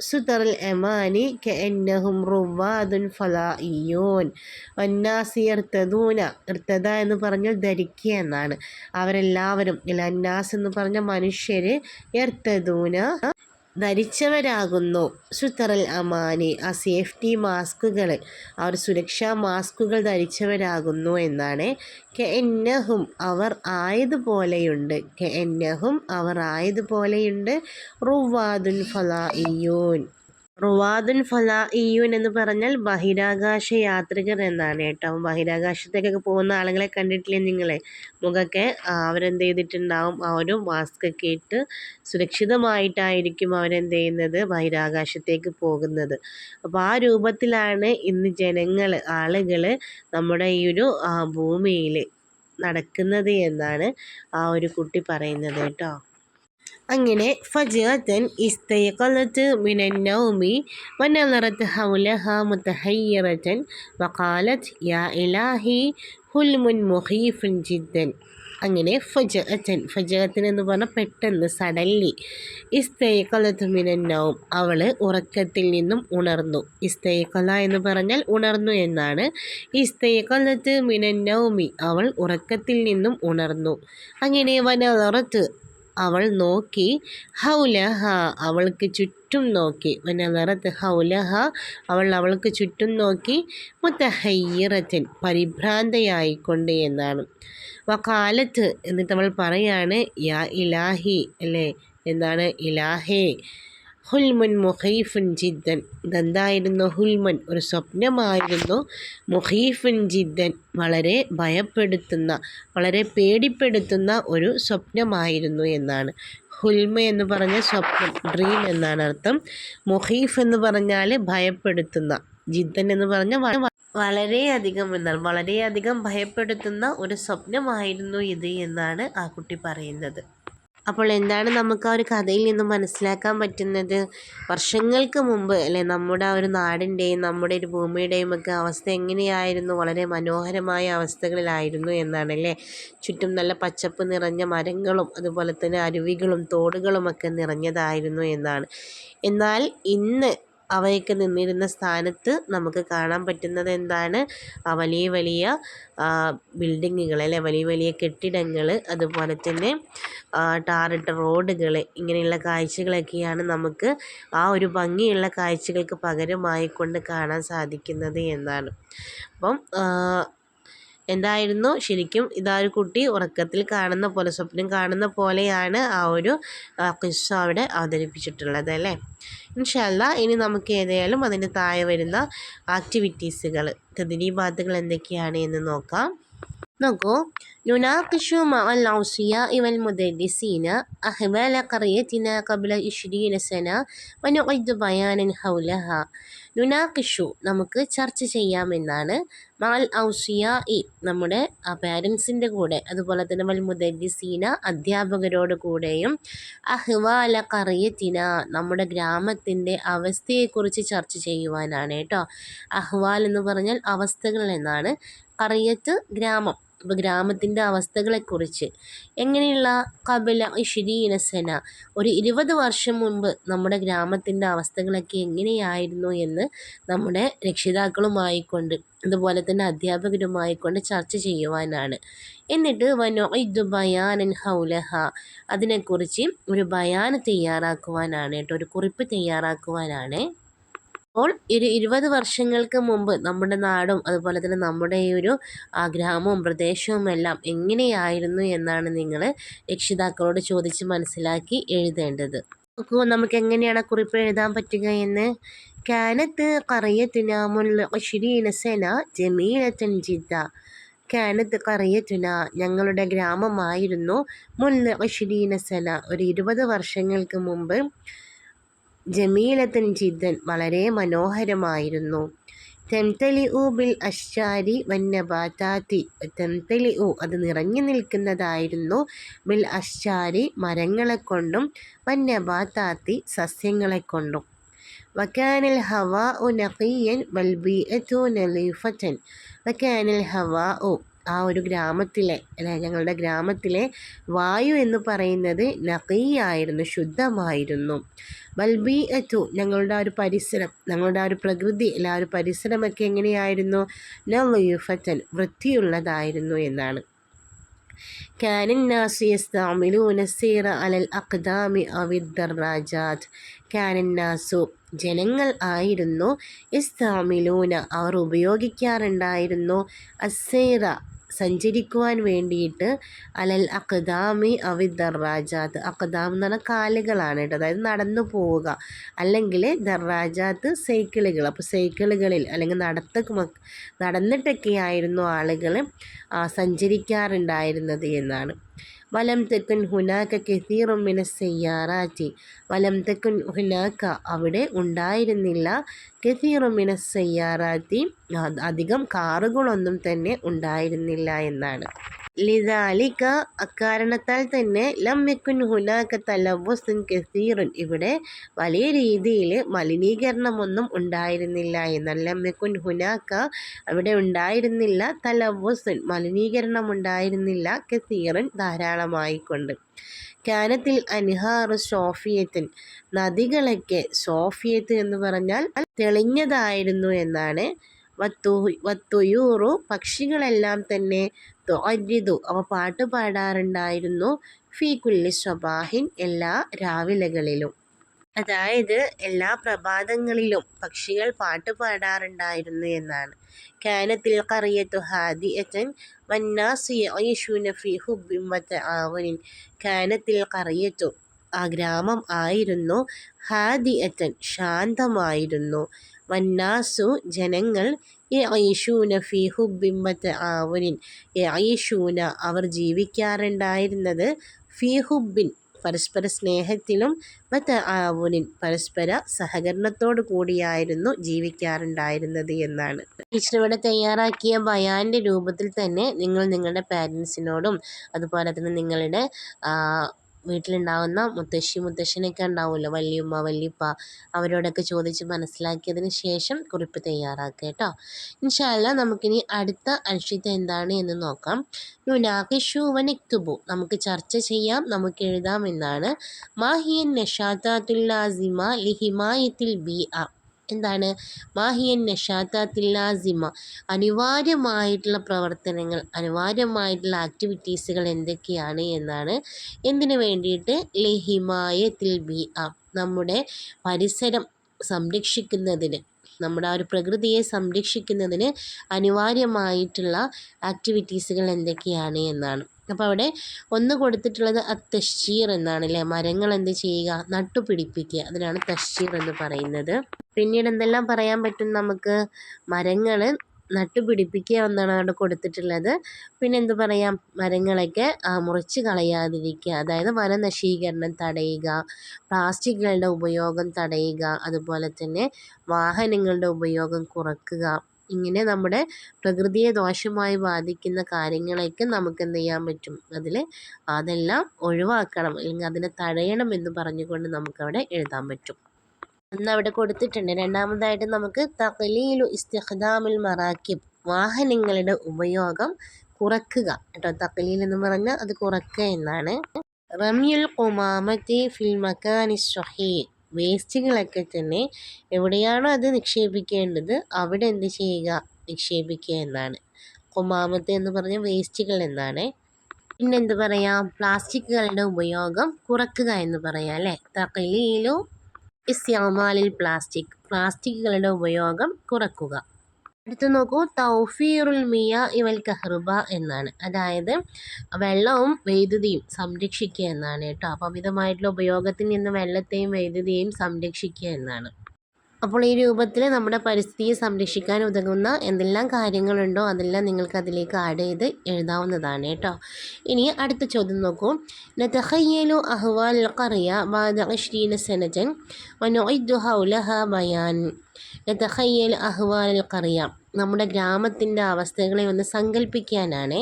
സുതറൽ എമാനി കെന്നഹും റുവാദുൻ ഫലായിയോൻ വന്നാസി ഇർത്തദൂന ഇർത്തദ എന്ന് പറഞ്ഞാൽ ധരിക്കുക എന്നാണ്. അവരെല്ലാവരും അല്ല അന്നാസ് എന്ന് പറഞ്ഞ മനുഷ്യർ ഇർത്തദൂന ധരിച്ചവരാകുന്നു. സുത്തറൽ അമാനി ആ സേഫ്റ്റി മാസ്കുകൾ അവർ സുരക്ഷാ മാസ്കുകൾ ധരിച്ചവരാകുന്നു എന്നാണ്. കെ എന്നഹും അവർ ആയതുപോലെയുണ്ട്. കെ എന്നഹും അവർ ആയതുപോലെയുണ്ട്. റുവാദുൽ ഫലായിയൂൻ റുവാദുൻ ഫലാഇയൂൻ എന്ന് പറഞ്ഞാൽ ബഹിരാകാശ യാത്രികർ എന്നാണ് കേട്ടോ. ബഹിരാകാശത്തേക്കൊക്കെ പോകുന്ന ആളുകളെ കണ്ടിട്ടില്ലേ നിങ്ങളെ? മുഖമൊക്കെ അവരെന്ത് ചെയ്തിട്ടുണ്ടാവും? ആ ഒരു മാസ്ക് ഒക്കെ ഇട്ട് സുരക്ഷിതമായിട്ടായിരിക്കും അവരെന്ത് ചെയ്യുന്നത്? ബഹിരാകാശത്തേക്ക് പോകുന്നത്. അപ്പോൾ ആ രൂപത്തിലാണ് ഇന്ന് ജനങ്ങൾ ആളുകൾ നമ്മുടെ ഈ ഒരു ഭൂമിയിൽ നടക്കുന്നത് എന്നാണ് ആ ഒരു കുട്ടി പറയുന്നത് കേട്ടോ. അങ്ങനെ ഫജഅത്തൻ ഇസ്തയഖലത്ത് മിനൻ നൗമി വനളറത്ത് ഹൗലഹ മുതഹയ്യറത്തൻ വഖാലത്ത് യാ ഇലാഹി ഹുൽമുൻ മുഹീഫുൻ ജിദ്ദൻ. അങ്ങനെ ഫജഅത്തൻ ഫജഅത്തൻ എന്ന് പറഞ്ഞാൽ പെട്ടെന്ന് സഡൻലി. ഇസ്തയക്കലത്ത് മിനൻ നൗം അവൾ ഉറക്കത്തിൽ നിന്നും ഉണർന്നു. ഇസ്തൈക്കല എന്ന് പറഞ്ഞാൽ ഉണർന്നു എന്നാണ്. ഇസ്തയക്കലത്ത് മിനൻ നൗമി അവൾ ഉറക്കത്തിൽ നിന്നും ഉണർന്നു. അങ്ങനെ വനറത്ത് അവൾ നോക്കി ഹൗലഹ അവൾക്ക് ചുറ്റും നോക്കി. വനറത്ത് ഹൗലഹ അവൾ അവൾക്ക് ചുറ്റും നോക്കി മുത്തഹയ്യറത്തൻ പരിഭ്രാന്തയായിക്കൊണ്ട് എന്നാണ്. വക്കാലത്ത് എന്നിട്ട് അവൾ പറയാണ് യാ ഇലാഹി അല്ലേ? എന്താണ് ഇലാഹേ. ഹുൽമുൻ മുഹീഫുൻ ജിദ്ദൻ. ഇതെന്തായിരുന്നു ഹുൽമുൻ? ഒരു സ്വപ്നമായിരുന്നു മുഹീഫുൻ ജിദ്ദൻ വളരെ ഭയപ്പെടുത്തുന്ന വളരെ പേടിപ്പെടുത്തുന്ന ഒരു സ്വപ്നമായിരുന്നു എന്നാണ്. ഹുൽമ എന്ന് പറഞ്ഞ സ്വപ്നം ഡ്രീം എന്നാണ് അർത്ഥം. മുഹീഫ് എന്ന് പറഞ്ഞാൽ ഭയപ്പെടുത്തുന്ന ജിദ്ദൻ എന്ന് പറഞ്ഞ വളരെയധികം എന്നാൽ വളരെയധികം ഭയപ്പെടുത്തുന്ന ഒരു സ്വപ്നമായിരുന്നു ഇത് എന്നാണ് ആ കുട്ടി പറയുന്നത്. അപ്പോൾ എന്താണ് നമുക്ക് ആ ഒരു കഥയിൽ നിന്നും മനസ്സിലാക്കാൻ പറ്റുന്നത്? വർഷങ്ങൾക്ക് മുമ്പ് അല്ലെ നമ്മുടെ ആ ഒരു നാടിന്റെയും നമ്മുടെ ഒരു ഭൂമിയുടെയും ഒക്കെ അവസ്ഥ എങ്ങനെയായിരുന്നു? വളരെ മനോഹരമായ അവസ്ഥകളിലായിരുന്നു എന്നാണ് അല്ലേ ചുറ്റും നല്ല പച്ചപ്പ് നിറഞ്ഞ മരങ്ങളും അതുപോലെ തന്നെ അരുവികളും തോടുകളും ഒക്കെ നിറഞ്ഞതായിരുന്നു എന്നാണ്. എന്നാൽ ഇന്ന് അവയൊക്കെ നിന്നിരുന്ന സ്ഥാനത്ത് നമുക്ക് കാണാൻ പറ്റുന്നത് എന്താണ്? വലിയ വലിയ ബിൽഡിങ്ങുകൾ അല്ലെ വലിയ വലിയ കെട്ടിടങ്ങൾ അതുപോലെ തന്നെ ടാറിട്ട റോഡുകൾ ഇങ്ങനെയുള്ള കാഴ്ചകളൊക്കെയാണ് നമുക്ക് ആ ഒരു ഭംഗിയുള്ള കാഴ്ചകൾക്ക് പകരമായിക്കൊണ്ട് കാണാൻ സാധിക്കുന്നത് എന്നാണ്. അപ്പം എന്തായിരുന്നു? ശരിക്കും ഇതാ ഒരു കുട്ടി ഉറക്കത്തിൽ കാണുന്ന പോലെ സ്വപ്നം കാണുന്ന പോലെയാണ് ആ ഒരു കിസ്സ അവിടെ അവതരിപ്പിച്ചിട്ടുള്ളത് അല്ലേ? ഇൻഷല്ല ഇനി നമുക്ക് ഏതായാലും അതിന് താഴെ വരുന്ന ആക്ടിവിറ്റീസുകൾ തദ്രീബാത്തുകൾ എന്തൊക്കെയാണ് എന്ന് നോക്കാം. നോക്കൂ നുനാഖിഷു മഅൽ ഔസിയാഇ വൽ മുദല്ലിസീന അഹ്വാല ഖറിയത്തിന ഖബ്ല ഇഷ്രീന സന വനുഇദ് ബയാനൻ ഹൗലഹ നുനാഖിഷു നമുക്ക് ചർച്ച ചെയ്യാമെന്നാണ് മഅൽ ഔസിയാഇ നമ്മുടെ പാരൻസിന്റെ കൂടെ അതുപോലെ തന്നെ വൽ മുദല്ലിസീന അധ്യാപകരോട് കൂടെയും അഹ്വാല ഖറിയത്തിന നമ്മുടെ ഗ്രാമത്തിന്റെ അവസ്ഥയെക്കുറിച്ച് ചർച്ച ചെയ്യുവാനാണ് കേട്ടോ അഹ്വാൽ എന്ന് പറഞ്ഞാൽ അവസ്ഥകൾ എന്നാണ് കറിയത്ത് ഗ്രാമം അപ്പോൾ ഗ്രാമത്തിന്റെ അവസ്ഥകളെക്കുറിച്ച്. എങ്ങനെയുള്ള കബല ഇഷിരീന സന ഒരു ഇരുപത് വർഷം മുൻപ് നമ്മുടെ ഗ്രാമത്തിന്റെ അവസ്ഥകളൊക്കെ എങ്ങനെയായിരുന്നു എന്ന് നമ്മുടെ രക്ഷിതാക്കളുമായിക്കൊണ്ട് അതുപോലെ തന്നെ അധ്യാപകരുമായിക്കൊണ്ട് ചർച്ച ചെയ്യുവാനാണ്. എന്നിട്ട് വനോ ഇത് ബയാനൻ ഹൗലഹ അതിനെക്കുറിച്ച് ഒരു ബയാൻ തയ്യാറാക്കുവാനാണ് കേട്ടോ ഒരു കുറിപ്പ് തയ്യാറാക്കുവാനാണ്. അപ്പോൾ ഒരു ഇരുപത് വർഷങ്ങൾക്ക് മുമ്പ് നമ്മുടെ നാടും അതുപോലെ തന്നെ നമ്മുടെ ഈ ഒരു ഗ്രാമവും പ്രദേശവും എല്ലാം എങ്ങനെയായിരുന്നു എന്നാണ് നിങ്ങൾ രക്ഷിതാക്കളോട് ചോദിച്ച് മനസ്സിലാക്കി എഴുതേണ്ടത്. നോക്കൂ നമുക്ക് എങ്ങനെയാണ് കുറിപ്പ് എഴുതാൻ പറ്റുക എന്ന്. കാനത്ത് കറിയത്തുന മുല്ല സെന ജമീലത്തൻ ജിദ്ദ. കാനത്ത് കറിയത്തുന ഞങ്ങളുടെ ഗ്രാമമായിരുന്നു മുല്ല സെന. ഒരു ഇരുപത് വർഷങ്ങൾക്ക് മുമ്പ് ജമീലത്തൻ ജിദ്ദൻ വളരെ മനോഹരമായിരുന്നു. തെംതലി ഉ ബിൽ അശ്ചാരി വന്നബാതാത്തി. തെംതലി ഉ അത് നിറഞ്ഞു നിൽക്കുന്നതായിരുന്നു. ബിൽ അഷാരി മരങ്ങളെ കൊണ്ടും വന്നബാതാത്തി സസ്യങ്ങളെ കൊണ്ടും വക്കാനിൽ ഹവാ ഉ നഖീയൻ തൂ നലീഫൻ വക്കാനിൽ ഹവാ ഉ ആ ഒരു ഗ്രാമത്തിലെ അല്ലെ ഞങ്ങളുടെ ഗ്രാമത്തിലെ വായു എന്ന് പറയുന്നത് നഖീയായിരുന്നു ശുദ്ധമായിരുന്നു ബൽബി എത്തു ഞങ്ങളുടെ ആ ഒരു പരിസരം ഞങ്ങളുടെ ആ ഒരു പ്രകൃതി അല്ല ആ ഒരു പരിസരമൊക്കെ എങ്ങനെയായിരുന്നു നവയുഫത്തൻ വൃത്തിയുള്ളതായിരുന്നു എന്നാണ് كان الناس يستعملون السير على الأقدام أو الدراجات كان الناس ജനങ്ങൾ ആയിരുന്നു ഇസ്താമിലൂന അവർ ഉപയോഗിക്കാറുണ്ടായിരുന്നു അസേറ സഞ്ചരിക്കുവാൻ വേണ്ടിയിട്ട് അലൽ അക്ദാമി അവി ദർറാജാത്ത് അക്ദാം എന്ന് പറഞ്ഞാൽ കാലുകളാണ് കേട്ടോ. അതായത് നടന്നു പോവുക. അല്ലെങ്കിൽ ദർറാജാത്ത് സൈക്കിളുകൾ. അപ്പോൾ സൈക്കിളുകളിൽ അല്ലെങ്കിൽ നടത്ത നടന്നിട്ടൊക്കെയായിരുന്നു ആളുകൾ സഞ്ചരിക്കാറുണ്ടായിരുന്നത് എന്നാണ്. വലം തെക്കുൻ ഹുനാക്ക കെസീറും മിന സയ്യാറാറ്റി വലം തെക്കുൻ ഹുനാക്ക അവിടെ ഉണ്ടായിരുന്നില്ല. കെസീറും മിന സയ്യാറാറ്റി അധികം കാറുകളൊന്നും തന്നെ ഉണ്ടായിരുന്നില്ല എന്നാണ്. ലിതാലിക്ക അക്കാരണത്താൽ തന്നെ ലമ്യക്കുൻ ഹുനാക്ക തലവുസിൻ കസീറുൻ ഇവിടെ വലിയ രീതിയിൽ മലിനീകരണമൊന്നും ഉണ്ടായിരുന്നില്ല എന്നാൽ ലമ്യക്കുൻ ഹുനാക്ക അവിടെ ഉണ്ടായിരുന്നില്ല. തലവുസിൻ മലിനീകരണം ഉണ്ടായിരുന്നില്ല കസീറൻ ധാരാളമായിക്കൊണ്ട് കാനത്തിൽ അനിഹാർ സോഫിയത്തിൻ നദികളൊക്കെ സോഫിയത്ത് എന്ന് പറഞ്ഞാൽ തെളിഞ്ഞതായിരുന്നു എന്നാണ്. വത്തു വത്തുയൂറു പക്ഷികളെല്ലാം തന്നെ തൊരിതു അവ പാട്ട് പാടാറുണ്ടായിരുന്നു ഫീ കുല്ലി സ്വബാഹിൻ എല്ലാ രാവിലകളിലും. അതായത് എല്ലാ പ്രഭാതങ്ങളിലും പക്ഷികൾ പാട്ട് പാടാറുണ്ടായിരുന്നു എന്നാണ്. കാനത്തിൽ കറിയത്തു ഹാദി അച്ഛൻ വന്നാസിയൂനഫി ഫീ ഹുബ്ബിൻ വതആവുനിൻ കാനത്തിൽ കറിയത്തു ആ ഗ്രാമം ആയിരുന്നു ഹാദി അച്ഛൻ ശാന്തമായിരുന്നു. വന്നാസു ജനങ്ങൾ യഈശൂന ഫീ ഹുബ്ബിൻ വതആവുനിൻ യഈശൂന അവർ ജീവിക്കാറുണ്ടായിരുന്നത് ഫീ ഹുബ്ബിൻ പരസ്പര സ്നേഹത്തിലും മറ്റ് ആവുനിൻ പരസ്പര സഹകരണത്തോടു കൂടിയായിരുന്നു ജീവിക്കാറുണ്ടായിരുന്നത് എന്നാണ്. ടീച്ചർ ഇവിടെ തയ്യാറാക്കിയ ബയാന്റെ രൂപത്തിൽ തന്നെ നിങ്ങൾ നിങ്ങളുടെ പാരൻസിനോടും അതുപോലെ തന്നെ നിങ്ങളുടെ വീട്ടിലുണ്ടാകുന്ന മുത്തശ്ശി മുത്തശ്ശനൊക്കെ ഉണ്ടാവുമല്ലോ? വല്യമ്മ വല്യപ്പ അവരോടൊക്കെ ചോദിച്ച് മനസ്സിലാക്കിയതിന് ശേഷം കുറിപ്പ് തയ്യാറാക്കുക കേട്ടോ. ഇൻഷാല്ല നമുക്കിനി അടുത്ത അൻഷിത എന്താണ് എന്ന് നോക്കാം. നുനാഖിഷു വനിക്തുബു. നമുക്ക് ചർച്ച ചെയ്യാം നമുക്ക് എഴുതാം എന്നാണ്. മാഹിയൻ നഷാത്തുല്ലാസിമ ലിഹിമായത്തിൽ ബി അ എന്താണ്? മാഹിയൻ നഷാത്താത്തില്ലാസിമ അനിവാര്യമായിട്ടുള്ള പ്രവർത്തനങ്ങൾ അനിവാര്യമായിട്ടുള്ള ആക്ടിവിറ്റീസുകൾ എന്തൊക്കെയാണ് എന്നാണ് എന്തിനു വേണ്ടിയിട്ട്? ലഹിമായത്തിൽ ബി ആ നമ്മുടെ പരിസരം സംരക്ഷിക്കുന്നതിന് നമ്മുടെ ആ ഒരു പ്രകൃതിയെ സംരക്ഷിക്കുന്നതിന് അനിവാര്യമായിട്ടുള്ള ആക്ടിവിറ്റീസുകൾ എന്തൊക്കെയാണ് എന്നാണ്. അപ്പോൾ അവിടെ ഒന്ന് കൊടുത്തിട്ടുള്ളത് തശ്ചീർ എന്നാണ് അല്ലേ മരങ്ങൾ എന്ത് ചെയ്യുക നട്ടുപിടിപ്പിക്കുക അതിനാണ് തഷീർ എന്ന് പറയുന്നത്. പിന്നീട് എന്തെല്ലാം പറയാൻ പറ്റും നമുക്ക്? മരങ്ങൾ നട്ടുപിടിപ്പിക്കുക എന്നാണ് അവിടെ കൊടുത്തിട്ടുള്ളത്. പിന്നെ എന്ത് പറയാം? മരങ്ങളൊക്കെ മുറിച്ച് കളയാതിരിക്കുക. അതായത് വനനശീകരണം തടയുക പ്ലാസ്റ്റിക്കുകളുടെ ഉപയോഗം തടയുക അതുപോലെ തന്നെ വാഹനങ്ങളുടെ ഉപയോഗം കുറയ്ക്കുക ഇങ്ങനെ നമ്മുടെ പ്രകൃതിയെ ദോഷമായി ബാധിക്കുന്ന കാര്യങ്ങളൊക്കെ നമുക്ക് എന്ത് ചെയ്യാൻ പറ്റും. അതിൽ അതെല്ലാം ഒഴിവാക്കണം. അല്ലെങ്കിൽ അതിനെ തടയണം എന്ന് പറഞ്ഞുകൊണ്ട് നമുക്കവിടെ എഴുതാൻ പറ്റും. അന്ന് അവിടെ കൊടുത്തിട്ടുണ്ട്. രണ്ടാമതായിട്ട് നമുക്ക് തഖലീലു ഇസ്തിഖ്ദാമുൽ മറാക്കിബ്. വാഹനങ്ങളുടെ ഉപയോഗം കുറക്കുക. കേട്ടോ തഖലീൽ എന്ന് പറഞ്ഞാൽ അത് കുറക്കുക എന്നാണ്. റമ്യുൽ കുമാമത്തി ഫിൽ മക്കാനി വേസ്റ്റുകളൊക്കെ തന്നെ എവിടെയാണോ അത് നിക്ഷേപിക്കേണ്ടത് അവിടെ എന്ത് ചെയ്യുക? നിക്ഷേപിക്കുക എന്നാണ്. കുമാമത്ത് എന്ന് പറഞ്ഞ വേസ്റ്റുകൾ എന്നാണ്. പിന്നെന്ത് പറയാം? പ്ലാസ്റ്റിക്കുകളുടെ ഉപയോഗം കുറക്കുക എന്ന് പറയാം അല്ലേ? തഖലീലു ഇസ്യാമാലിൽ പ്ലാസ്റ്റിക്. പ്ലാസ്റ്റിക്കുകളുടെ ഉപയോഗം കുറക്കുക. അടുത്ത് നോക്കൂ. തൗഫീറുൽ മിയ ഇവൽ കഹ്റുബ എന്നാണ്. അതായത് വെള്ളവും വൈദ്യുതിയും സംരക്ഷിക്കുക എന്നാണ് കേട്ടോ. അപ്പോൾ അമിതമായിട്ടുള്ള ഉപയോഗത്തിൽ നിന്ന് വെള്ളത്തെയും വൈദ്യുതിയെയും സംരക്ഷിക്കുക എന്നാണ്. അപ്പോൾ ഈ രൂപത്തിൽ നമ്മുടെ പരിസ്ഥിതിയെ സംരക്ഷിക്കാൻ ഉതകുന്ന എന്തെല്ലാം കാര്യങ്ങളുണ്ടോ അതെല്ലാം നിങ്ങൾക്ക് അതിലേക്ക് ആഡ് ചെയ്ത് എഴുതാവുന്നതാണ് കേട്ടോ. ഇനി അടുത്ത ചോദ്യം നോക്കൂ. നതഖയ്യലു അഹ്വാൽ ഖറിയ ബാദ ഇഷ്രീന സനജൻ വനുഇദ്ദു ഹൗലഹ ബയാൻ. നതഖയ്യൽ അഹ്വാൽ കറിയ നമ്മുടെ ഗ്രാമത്തിന്റെ അവസ്ഥകളെ ഒന്ന് സങ്കല്പിക്കാനാണ്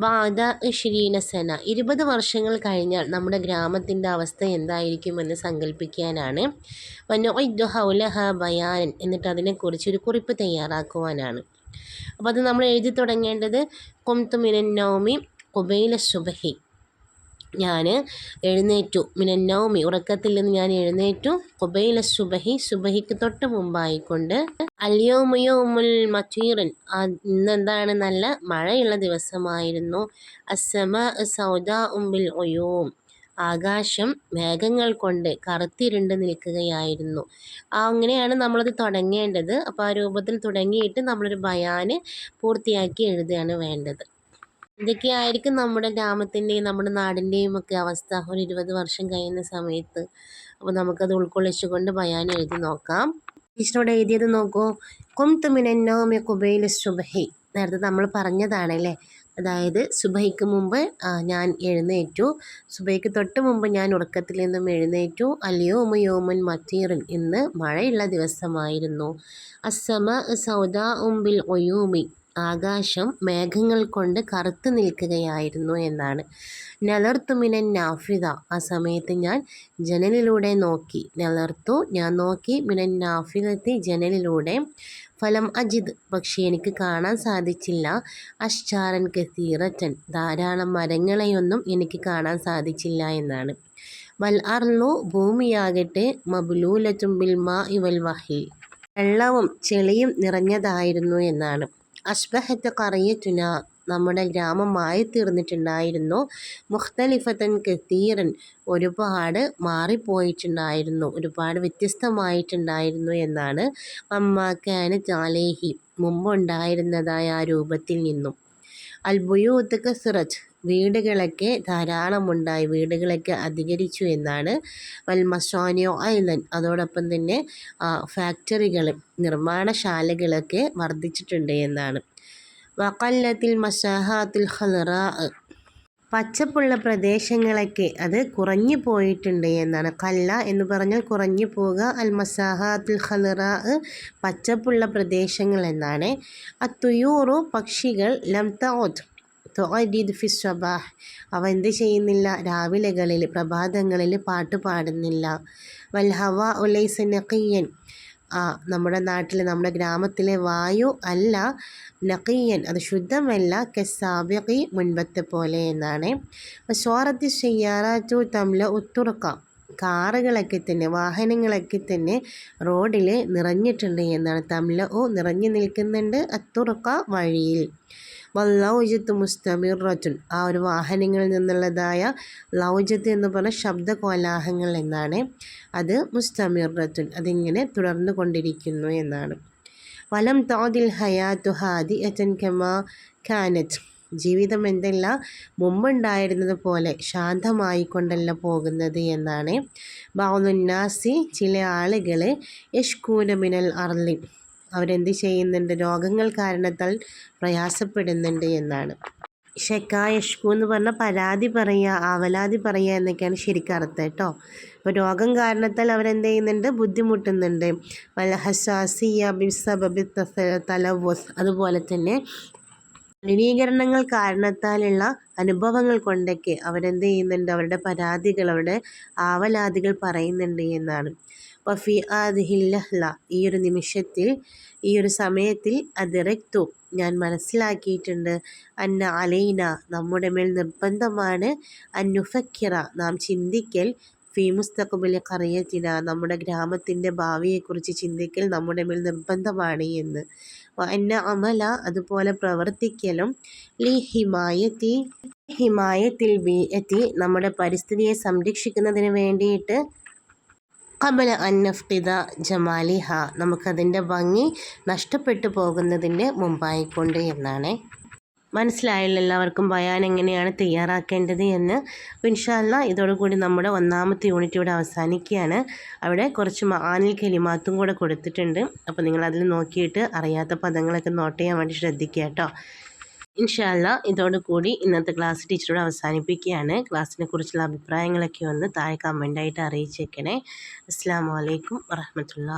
വാദ ശ്രീനസന സന. ഇരുപത് വർഷങ്ങൾ കഴിഞ്ഞാൽ നമ്മുടെ ഗ്രാമത്തിന്റെ അവസ്ഥ എന്തായിരിക്കുമെന്ന് സങ്കല്പിക്കാനാണ് വനൊയ്ദു ഹൗലഹ ബയാൻ എന്നിട്ട് അതിനെക്കുറിച്ച് ഒരു കുറിപ്പ് തയ്യാറാക്കുവാനാണ്. അപ്പോൾ അത് നമ്മൾ എഴുതി തുടങ്ങേണ്ടത് കൊംതുമിനൻ നൗമി കുബൈല സുബഹി. ഞാൻ എഴുന്നേറ്റു. മിനന്നൗമി ഉറക്കത്തിൽ നിന്ന് ഞാൻ എഴുന്നേറ്റു. കുബൈല സുബഹി. സുബഹിക്ക് തൊട്ട് മുമ്പായിക്കൊണ്ട് അല്യോമയോമുൽ മറ്റീറൻ. ഇന്നെന്താണ്? നല്ല മഴയുള്ള ദിവസമായിരുന്നു. അസമ സൗദ ഉമ്പിൽ ഒയോം ആകാശം മേഘങ്ങൾ കൊണ്ട് കറുത്തിരുണ്ട് നിൽക്കുകയായിരുന്നു. അങ്ങനെയാണ് നമ്മളത് തുടങ്ങേണ്ടത്. അപ്പോൾ ആ രൂപത്തിൽ തുടങ്ങിയിട്ട് നമ്മളൊരു ബയാന് പൂർത്തിയാക്കി എഴുതുകയാണ് വേണ്ടത്. ഇതൊക്കെയായിരിക്കും നമ്മുടെ ഗ്രാമത്തിന്റെയും നമ്മുടെ നാടിന്റെയും ഒക്കെ അവസ്ഥ. ഒരു ഇരുപത് വർഷം കഴിയുന്ന സമയത്ത് അപ്പോൾ നമുക്കത് ഉൾക്കൊള്ളിച്ചുകൊണ്ട് ബയാൻ എഴുതി നോക്കാം. ടീച്ചറോട് എഴുതിയത് നോക്കൂ. കുംതുമിനന്നോമി കുബൈൽ സുബഹി. നേരത്തെ നമ്മൾ പറഞ്ഞതാണല്ലേ അതായത് സുബഹിക്ക് മുമ്പ് ഞാൻ എഴുന്നേറ്റു. സുബഹിക്ക് തൊട്ട് മുമ്പ് ഞാൻ ഉറക്കത്തിൽ നിന്നും എഴുന്നേറ്റു. അലിയോമ യോമൻ മത്തീറിൻ ഇന്ന് മഴയുള്ള ദിവസമായിരുന്നു. അസമ സൗദ ഉംബിൽ ഒയൂമി ആകാശം മേഘങ്ങൾ കൊണ്ട് കറുത്ത് നിൽക്കുകയായിരുന്നു എന്നാണ്. നലർത്തു മിനൻ ആ സമയത്ത് ഞാൻ ജനലിലൂടെ നോക്കി. നലർത്തു ഞാൻ നോക്കി. മിനൻ നാഫിദത്തി ജനലിലൂടെ. ഫലം അജിത് പക്ഷേ എനിക്ക് കാണാൻ സാധിച്ചില്ല. അഷ്ചാരൻ കസീറച്ചൻ ധാരാളം മരങ്ങളെയൊന്നും എനിക്ക് കാണാൻ സാധിച്ചില്ല എന്നാണ്. വൽ അർലു ഭൂമിയാകട്ടെ. മബുലൂല ബിൽ മാ ഇവൽ വഹി. വെള്ളവും ചെളിയും നിറഞ്ഞതായിരുന്നു എന്നാണ്. അഷ്ബഹത്ത് കറിയറ്റുന നമ്മുടെ ഗ്രാമമായി തീർന്നിട്ടുണ്ടായിരുന്നു മുഖ്തലിഫത്തൻ കത്തീറൻ ഒരുപാട് മാറിപ്പോയിട്ടുണ്ടായിരുന്നു. ഒരുപാട് വ്യത്യസ്തമായിട്ടുണ്ടായിരുന്നു എന്നാണ് അമ്മാക്കാന് ചാലേഹി മുമ്പുണ്ടായിരുന്നതായ ആ രൂപത്തിൽ നിന്നും. അൽബുയൂത്ത് കസുറത്ത് വീടുകളൊക്കെ ധാരാളമുണ്ടായി. വീടുകളൊക്കെ അധികരിച്ചു എന്നാണ് വൽ മസാനിയോ ഐലൻ അതോടൊപ്പം തന്നെ ഫാക്ടറികൾ നിർമ്മാണശാലകളൊക്കെ വർദ്ധിച്ചിട്ടുണ്ട് എന്നാണ്. വക്കല്ലത്തിൽ മസാഹാത്തിൽ ഹലറാ പച്ചപ്പുള്ള പ്രദേശങ്ങളൊക്കെ അത് കുറഞ്ഞു പോയിട്ടുണ്ട് എന്നാണ്. കല്ല എന്ന് പറഞ്ഞാൽ കുറഞ്ഞു പോവുക അൽ മസാഹാത്തുൽ ഹലറാ പച്ചപ്പുള്ള പ്രദേശങ്ങൾ എന്നാണ്. അത്തുയൂറു പക്ഷികൾ ലം തൊഅദീദ് ഫി സ്വബാഹ് അവ എന്ത് ചെയ്യുന്നില്ല? രാവിലകളിൽ പ്രഭാതങ്ങളിൽ പാട്ട് പാടുന്നില്ല. വൽ ഹവ ഉലൈസ നഖിയൻ. ആ നമ്മുടെ നാട്ടിൽ നമ്മുടെ ഗ്രാമത്തിലെ വായു അല്ല നഖിയൻ. അത് ശുദ്ധമല്ല കെസാബിഖി മുൻപത്തെ പോലെ എന്നാണ്. സ്വാറത്തി ചെയ്യാറാറ്റു തമ്ല ഉത്തുറക്ക കാറുകളൊക്കെ തന്നെ വാഹനങ്ങളൊക്കെ തന്നെ റോഡിൽ നിറഞ്ഞിട്ടുണ്ട് എന്നാണ്. തമ്ല ഓ നിറഞ്ഞു നിൽക്കുന്നുണ്ട് അത്തുറക്ക വഴിയിൽ. വല്ലൗജത്ത് മുസ്തമിറത്തുൻ. ആ ഒരു വാഹനങ്ങളിൽ നിന്നുള്ളതായ ലൗജത്ത് എന്ന് പറഞ്ഞ ശബ്ദ കോലാഹങ്ങൾ എന്നാണ് അത് മുസ്തമിറത്തുൻ. അതിങ്ങനെ തുടർന്നു കൊണ്ടിരിക്കുന്നു എന്നാണ്. വലം തോതിൽ ഹയാത്തു ഹാദി അച്ഛൻ കമാ കാനറ്റ് ജീവിതം എന്തല്ല മുമ്പുണ്ടായിരുന്നത് പോലെ ശാന്തമായിക്കൊണ്ടല്ല പോകുന്നത് എന്നാണ്. ബാവുന്നാസി ചില ആളുകൾ യഷ്കൂനമിനൽ അർലി അവരെന്ത് രോഗങ്ങൾ കാരണത്താൽ പ്രയാസപ്പെടുന്നുണ്ട് എന്നാണ്. ഷെക്കായഷ്കു എന്ന് പറഞ്ഞാൽ പരാതി പറയുക ആവലാതി പറയുക എന്നൊക്കെയാണ് ശരിക്കും അർത്ഥം കേട്ടോ. അപ്പോൾ രോഗം കാരണത്താൽ അവരെന്ത് ചെയ്യുന്നുണ്ട്? ബുദ്ധിമുട്ടുന്നുണ്ട്. വലഹസാസിയ ബിസബബി തലവോസ് അതുപോലെ തന്നെ മലിനീകരണങ്ങൾ കാരണത്താലുള്ള അനുഭവങ്ങൾ കൊണ്ടൊക്കെ അവരെന്ത് ചെയ്യുന്നുണ്ട്? അവരുടെ പരാതികൾ അവരുടെ ആവലാതികൾ പറയുന്നുണ്ട് എന്നാണ്. വഫി ആദിഹില്ലഹ്ല. ഈ ഒരു നിമിഷത്തിൽ ഈ ഒരു സമയത്തിൽ അതിറക്തു ഞാൻ മനസ്സിലാക്കിയിട്ടുണ്ട്. അന്ന അലൈന നമ്മുടെ മേൽ നിർബന്ധമാണ് അന്നുഫക്കിറ നാം ചിന്തിക്കൽ ഫീ മുസ്തഖബിലെ കറിയത്തിന നമ്മുടെ ഗ്രാമത്തിന്റെ ഭാവിയെക്കുറിച്ച് ചിന്തിക്കൽ നമ്മുടെ മേൽ നിർബന്ധമാണ് എന്ന്. എന്നെ അമല അതുപോലെ പ്രവർത്തിക്കലും ലി ഹിമായത്തി ഹിമായത്തിൽ എത്തി നമ്മുടെ പരിസ്ഥിതിയെ സംരക്ഷിക്കുന്നതിന് വേണ്ടിയിട്ട് കബല അന്നഫ്തിദ ജമാലിഹ. നമുക്കതിന്റെ ഭംഗി നഷ്ടപ്പെട്ടു പോകുന്നതിന്റെ മുമ്പായിക്കൊണ്ട് എന്നാണ്. മനസ്സിലായല്ലോ എല്ലാവർക്കും ബയാൻ എങ്ങനെയാണ് തയ്യാറാക്കേണ്ടത് എന്ന്. ഇൻഷാല്ല ഇതോടുകൂടി നമ്മുടെ ഒന്നാമത്തെ യൂണിറ്റ് ഇവിടെ അവസാനിക്കുകയാണ്. അവിടെ കുറച്ച് ആനിൽ കലിമാത്തും കൂടെ കൊടുത്തിട്ടുണ്ട്. അപ്പോൾ നിങ്ങൾ അതിൽ നോക്കിയിട്ട് അറിയാത്ത പദങ്ങളൊക്കെ നോട്ട് ചെയ്യാൻ വേണ്ടി ശ്രദ്ധിക്കുക കേട്ടോ. ഇൻഷാല്ല ഇതോടുകൂടി ഇന്നത്തെ ക്ലാസ് ടീച്ചറോട് അവസാനിപ്പിക്കുകയാണ്. ക്ലാസ്സിനെ കുറിച്ചുള്ള അഭിപ്രായങ്ങളൊക്കെ ഒന്ന് താഴെ കമന്റായിട്ട് അറിയിച്ചേക്കണേ. അസ്സാം വലൈക്കും വറഹമത്തുള്ള